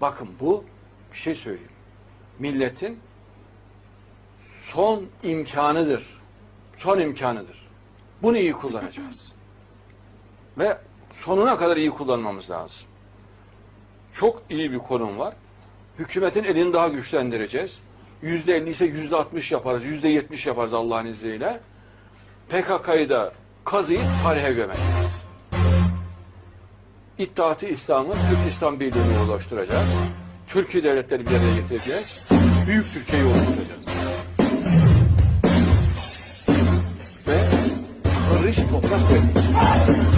Bakın bu bir şey söyleyeyim. Milletin son imkanıdır. Son imkanıdır. Bunu iyi kullanacağız. Ve sonuna kadar iyi kullanmamız lazım. Çok iyi bir konum var. Hükümetin elini daha güçlendireceğiz. Yüzde elli ise yüzde altmış yaparız, yüzde yetmiş yaparız Allah'ın izniyle. PKK'yı da kazıyıp tarihe gömeceğiz. İttihat-ı İslam'ı Türk İslam Birliği'ne ulaştıracağız. Türkiye devletleri bir araya getireceğiz. Büyük Türkiye'yi oluşturacağız. Ve karış toprak vereceğiz.